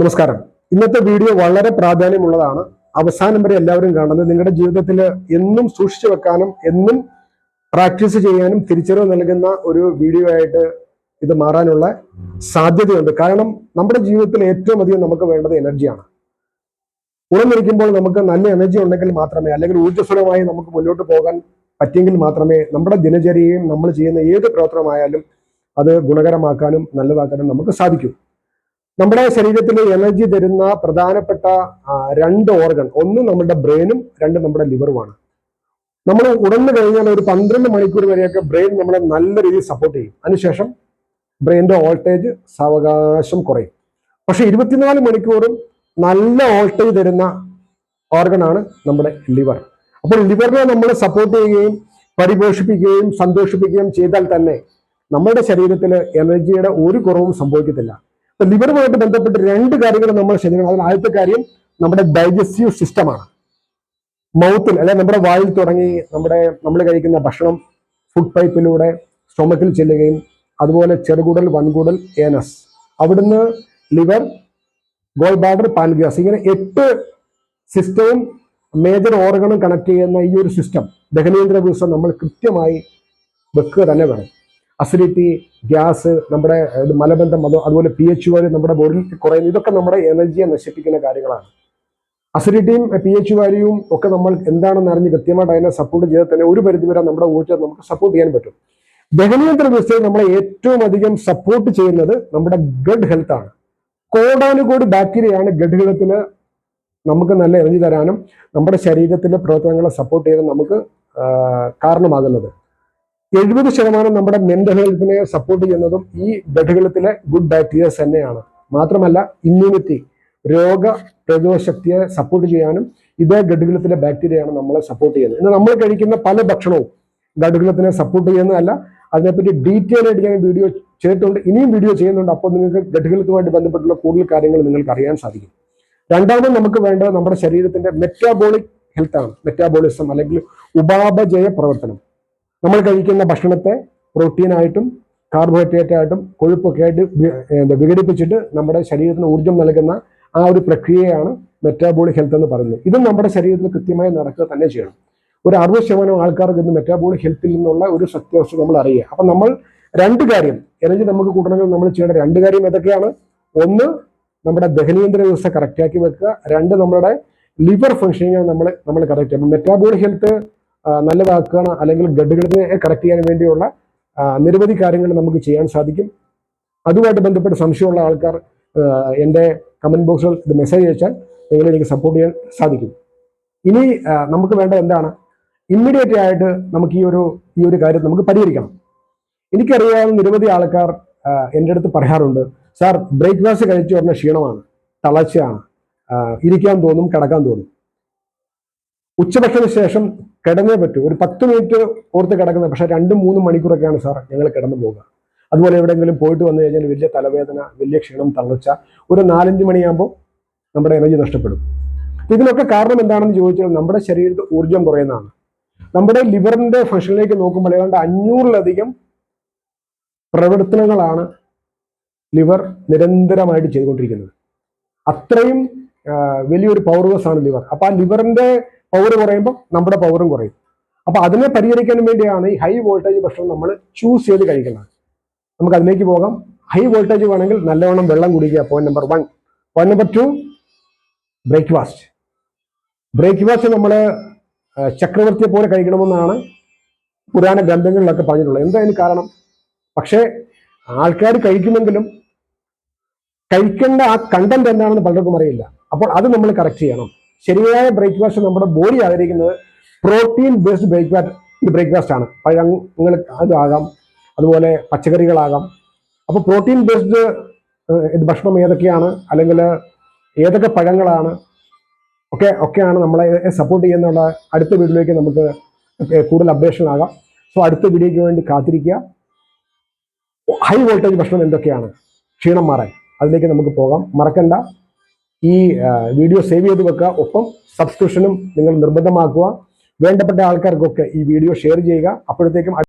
നമസ്കാരം. ഇന്നത്തെ വീഡിയോ വളരെ പ്രാധാന്യമുള്ളതാണ്. അവസാനം വരെ എല്ലാവരും കാണുന്നത് നിങ്ങളുടെ ജീവിതത്തിൽ എന്നും സൂക്ഷിച്ചു വെക്കാനും എന്നും പ്രാക്ടീസ് ചെയ്യാനും തിരിച്ചറിവ് നൽകുന്ന ഒരു വീഡിയോ ആയിട്ട് ഇത് മാറാനുള്ള സാധ്യതയുണ്ട്. കാരണം നമ്മുടെ ജീവിതത്തിൽ ഏറ്റവും അധികം നമുക്ക് വേണ്ടത് എനർജിയാണ് ഉണർന്നിരിക്കുമ്പോൾ നമുക്ക് നല്ല എനർജി ഉണ്ടെങ്കിൽ മാത്രമേ അല്ലെങ്കിൽ ഊർജസ്വലമായി നമുക്ക് മുന്നോട്ട് പോകാൻ പറ്റിയെങ്കിൽ മാത്രമേ നമ്മുടെ ദിനചര്യയും നമ്മൾ ചെയ്യുന്ന ഏത് പ്രവർത്തനമായാലും അത് ഗുണകരമാക്കാനും നല്ലതാക്കാനും നമുക്ക് സാധിക്കൂ. നമ്മുടെ ശരീരത്തിൽ എനർജി തരുന്ന പ്രധാനപ്പെട്ട രണ്ട് ഓർഗൺ ഒന്ന് നമ്മുടെ ബ്രെയിനും രണ്ട് നമ്മുടെ ലിവറുമാണ് നമ്മൾ ഉടന്നു കഴിഞ്ഞാൽ ഒരു പന്ത്രണ്ട് മണിക്കൂർ വരെയൊക്കെ ബ്രെയിൻ നമ്മളെ നല്ല രീതിയിൽ സപ്പോർട്ട് ചെയ്യും. അതിനുശേഷം ബ്രെയിന്റെ വോൾട്ടേജ് സാവകാശം കുറയും. പക്ഷെ ഇരുപത്തിനാല് മണിക്കൂറും നല്ല വോൾട്ടേജ് തരുന്ന ഓർഗനാണ് നമ്മുടെ ലിവർ അപ്പോൾ ലിവറിനെ നമ്മൾ സപ്പോർട്ട് ചെയ്യുകയും പരിപോഷിപ്പിക്കുകയും സന്തോഷിപ്പിക്കുകയും ചെയ്താൽ തന്നെ നമ്മുടെ ശരീരത്തിൽ എനർജിയുടെ ഒരു കുറവും സംഭവിക്കത്തില്ല. ലിവറുമായിട്ട് ബന്ധപ്പെട്ട് രണ്ട് കാര്യങ്ങൾ നമ്മൾ ശരീരം അതിൽ ആദ്യത്തെ കാര്യം നമ്മുടെ ഡൈജസ്റ്റീവ് സിസ്റ്റമാണ് മൗത്തിൽ അല്ലെ നമ്മുടെ വായിൽ തുടങ്ങി നമ്മുടെ നമ്മൾ കഴിക്കുന്ന ഭക്ഷണം ഫുഡ് പൈപ്പിലൂടെ സ്റ്റൊമക്കിൽ ചെല്ലുകയും അതുപോലെ ചെറുകുടൽ വൻകുടൽ ഏനസ് അവിടുന്ന് ലിവർ ഗോൾ ബാഡർ പാൻഗ്യാസ് ഇങ്ങനെ എട്ട് സിസ്റ്റവും മേജർ ഓർഗണും കണക്ട് ചെയ്യുന്ന ഈ ഒരു സിസ്റ്റം ദഹനേന്ദ്ര ദിവസം നമ്മൾ കൃത്യമായി വെക്കുക തന്നെ വേണം. അസിഡിറ്റി ഗ്യാസ് നമ്മുടെ മലബന്ധം അത് അതുപോലെ പി എച്ച് വാല്യൂ നമ്മുടെ ബോഡിയിൽ കുറയുന്നു ഇതൊക്കെ നമ്മുടെ എനർജിയെ നശിപ്പിക്കുന്ന കാര്യങ്ങളാണ്. അസിഡിറ്റിയും പി എച്ച് വാല്യൂവും ഒക്കെ നമ്മൾ എന്താണെന്ന് അറിഞ്ഞ് കൃത്യമായിട്ട് അതിനെ സപ്പോർട്ട് ചെയ്താൽ തന്നെ ഒരു പരിധി വരെ നമ്മുടെ ഊർജം നമുക്ക് സപ്പോർട്ട് ചെയ്യാൻ പറ്റും. ദഹനേന്ദ്ര വ്യവസ്ഥയെ നമ്മളെ ഏറ്റവും അധികം സപ്പോർട്ട് ചെയ്യുന്നത് നമ്മുടെ ഗഡ് ഹെൽത്ത് ആണ്. കോടാനുകോടി ബാക്ടീരിയയാണ് ഗഡ് ഹെൽത്തിന് നമുക്ക് നല്ല എനർജി തരാനും നമ്മുടെ ശരീരത്തിലെ പ്രവർത്തനങ്ങളെ സപ്പോർട്ട് ചെയ്യാനും നമുക്ക് കാരണമാകുന്നത്. എഴുപത് ശതമാനം നമ്മുടെ മെന്റൽ ഹെൽത്തിനെ സപ്പോർട്ട് ചെയ്യുന്നതും ഈ ഹെൽത്തിലെ ഗുഡ് ബാക്ടീരിയസ് തന്നെയാണ്. മാത്രമല്ല ഇമ്മ്യൂണിറ്റി രോഗ പ്രതിരോധ ശക്തിയെ സപ്പോർട്ട് ചെയ്യാനും ഇതേ ഗഡുകുലത്തിലെ ബാക്ടീരിയയാണ് നമ്മളെ സപ്പോർട്ട് ചെയ്യുന്നത്. ഇന്ന് നമ്മൾ കഴിക്കുന്ന പല ഭക്ഷണവും ഗഡുകുലത്തിനെ സപ്പോർട്ട് ചെയ്യുന്നതല്ല. അതിനെപ്പറ്റി ഡീറ്റെയിൽ ആയിട്ട് ഞാൻ വീഡിയോ ചെയ്തിട്ടുണ്ട്. ഇനിയും വീഡിയോ ചെയ്യുന്നുണ്ട്. അപ്പോൾ നിങ്ങൾക്ക് ഗഡുകുലത്തുമായിട്ട് ബന്ധപ്പെട്ടുള്ള കൂടുതൽ കാര്യങ്ങൾ നിങ്ങൾക്ക് അറിയാൻ സാധിക്കും. രണ്ടാമത് നമുക്ക് വേണ്ടത് നമ്മുടെ ശരീരത്തിന്റെ മെറ്റാബോളിക് ഹെൽത്താണ് മെറ്റാബോളിസം അല്ലെങ്കിൽ ഉപാപചയ പ്രവർത്തനം. നമ്മൾ കഴിക്കുന്ന ഭക്ഷണത്തെ പ്രോട്ടീനായിട്ടും കാർബോഹൈഡ്രേറ്റ് ആയിട്ടും കൊഴുപ്പൊക്കെ ആയിട്ട് എന്താ വിഘടിപ്പിച്ചിട്ട് നമ്മുടെ ശരീരത്തിന് ഊർജം നൽകുന്ന ആ ഒരു പ്രക്രിയയാണ് മെറ്റാബോളിക് ഹെൽത്ത് എന്ന് പറയുന്നത്. ഇതും നമ്മുടെ ശരീരത്തിൽ കൃത്യമായി നടക്കുക തന്നെ ചെയ്യണം. ഒരു അറുപത് ശതമാനം ആൾക്കാർക്ക് ഇന്ന് മെറ്റാബോളിക് ഹെൽത്തിൽ നിന്നുള്ള ഒരു സത്യാവസ്ഥ നമ്മൾ അറിയുക. അപ്പം നമ്മൾ രണ്ട് കാര്യം എനർജി നമുക്ക് കൂട്ടണമെങ്കിൽ നമ്മൾ ചെയ്യേണ്ട രണ്ട് കാര്യം ഏതൊക്കെയാണ്? ഒന്ന് നമ്മുടെ ദഹനീന്ദ്ര വ്യവസ്ഥ കറക്റ്റാക്കി വെക്കുക. രണ്ട് നമ്മുടെ ലിവർ ഫംഗ്ഷനിങ് നമ്മൾ നമ്മൾ കറക്റ്റ് ആക്കുക മെറ്റാബോളിക് ഹെൽത്ത് നല്ലതാക്കുക അല്ലെങ്കിൽ ഗഡുകളിനെ കറക്റ്റ് ചെയ്യാൻ വേണ്ടിയുള്ള നിരവധി കാര്യങ്ങൾ നമുക്ക് ചെയ്യാൻ സാധിക്കും അതുമായിട്ട് ബന്ധപ്പെട്ട് സംശയമുള്ള ആൾക്കാർ എന്റെ കമന്റ് ബോക്സിൽ ഇത് മെസ്സേജ് അയച്ചാൽ നിങ്ങൾ എനിക്ക് സപ്പോർട്ട് ചെയ്യാൻ സാധിക്കും ഇനി നമുക്ക് വേണ്ട എന്താണ് ഇമ്മീഡിയറ്റ് ആയിട്ട് നമുക്ക് ഈ ഒരു ഈ ഒരു കാര്യം നമുക്ക് പരിഹരിക്കണം എനിക്കറിയാവുന്ന നിരവധി ആൾക്കാർ എന്റെ അടുത്ത് പറയാറുണ്ട് സാർ ബ്രേക്ക്ഫാസ്റ്റ് കഴിച്ചു പറഞ്ഞ ക്ഷീണമാണ് തളർച്ചയാണ് ഇരിക്കാൻ തോന്നും കിടക്കാൻ തോന്നും ഉച്ചഭക്ഷണ ശേഷം കിടന്നേ പറ്റൂ. ഒരു പത്ത് മിനിറ്റ് ഓർത്ത് കിടക്കുന്നത് പക്ഷെ രണ്ടും മൂന്നും മണിക്കൂറൊക്കെയാണ് സാർ ഞങ്ങൾ കിടന്നു പോകുക അതുപോലെ എവിടെയെങ്കിലും പോയിട്ട് വന്നു കഴിഞ്ഞാൽ വലിയ തലവേദന വലിയ ക്ഷീണം തളർച്ച ഒരു നാലഞ്ച് മണിയാകുമ്പോൾ നമ്മുടെ എനർജി നഷ്ടപ്പെടും. ഇതിനൊക്കെ കാരണം എന്താണെന്ന് ചോദിച്ചാൽ നമ്മുടെ ശരീരത്തിൽ ഊർജം കുറയുന്നതാണ്. നമ്മുടെ ലിവറിന്റെ ഫംഗ്ഷനിലേക്ക് നോക്കുമ്പോൾ ഏതാണ്ട് അഞ്ഞൂറിലധികം പ്രവർത്തനങ്ങളാണ് ലിവർ നിരന്തരമായിട്ട് ചെയ്തുകൊണ്ടിരിക്കുന്നത്. അത്രയും വലിയൊരു പവർവസ് ആണ് ലിവർ അപ്പൊ ആ ലിവറിന്റെ പവർ കുറയുമ്പോൾ നമ്മുടെ പവറും കുറയും. അപ്പൊ അതിനെ പരിഹരിക്കാൻ വേണ്ടിയാണ് ഈ ഹൈ വോൾട്ടേജ് ഭക്ഷണം നമ്മൾ ചൂസ് ചെയ്ത് കഴിക്കുന്നത്. നമുക്ക് അതിലേക്ക് പോകാം. ഹൈ വോൾട്ടേജ് വേണമെങ്കിൽ നല്ലവണ്ണം വെള്ളം കുടിക്കുക. Point number one point number two breakfast breakfast നമ്മൾ ചക്രവർത്തിയെ പോലെ കഴിക്കണമെന്നാണ് പുരാണ ഗ്രന്ഥങ്ങളിലൊക്കെ പറഞ്ഞിട്ടുള്ളത്. എന്തായാലും കാരണം? പക്ഷേ ആൾക്കാർ കഴിക്കുമെങ്കിലും കഴിക്കേണ്ട ആ കണ്ടന്റ് എന്താണെന്ന് പലർക്കും അറിയില്ല. അപ്പോൾ അത് നമ്മൾ കറക്റ്റ് ചെയ്യണം. ശരിയായ ബ്രേക്ക്ഫാസ്റ്റ് നമ്മുടെ ബോഡി ആഗ്രഹിക്കുന്നത് പ്രോട്ടീൻ ബേസ്ഡ് ബ്രേക്ക്ഫാസ്റ്റ് ബ്രേക്ക്ഫാസ്റ്റ് ആണ്. പഴങ്ങൾ അതാകാം അതുപോലെ പച്ചക്കറികളാകാം. അപ്പോൾ പ്രോട്ടീൻ ബേസ്ഡ് ഭക്ഷണം ഏതൊക്കെയാണ്? അല്ലെങ്കിൽ ഏതൊക്കെ പഴങ്ങളാണ്? ഒക്കെ ഒക്കെയാണ് നമ്മളെ സപ്പോർട്ട് ചെയ്യുന്നുള്ള അടുത്ത വീഡിയോയിലേക്ക് നമുക്ക് കൂടുതൽ അപ്ഡേഷൻ ആകാം. സോ അടുത്ത വീഡിയോയ്ക്ക് വേണ്ടി കാത്തിരിക്കുക. ഹൈ വോൾട്ടേജ് ഭക്ഷണം എന്തൊക്കെയാണ്? ക്ഷീണം മാറാൻ. അതിലേക്ക് നമുക്ക് പോകാം. മറക്കണ്ട. ഈ വീഡിയോ സേവ് ചെയ്ത് വെക്കുക. ഒപ്പം സബ്സ്ക്രിപ്ഷനും നിങ്ങൾ നിർബന്ധമാക്കുക. വേണ്ടപ്പെട്ട ആൾക്കാർക്കൊക്കെ ഈ വീഡിയോ ഷെയർ ചെയ്യുക. അപ്പോഴത്തേക്കും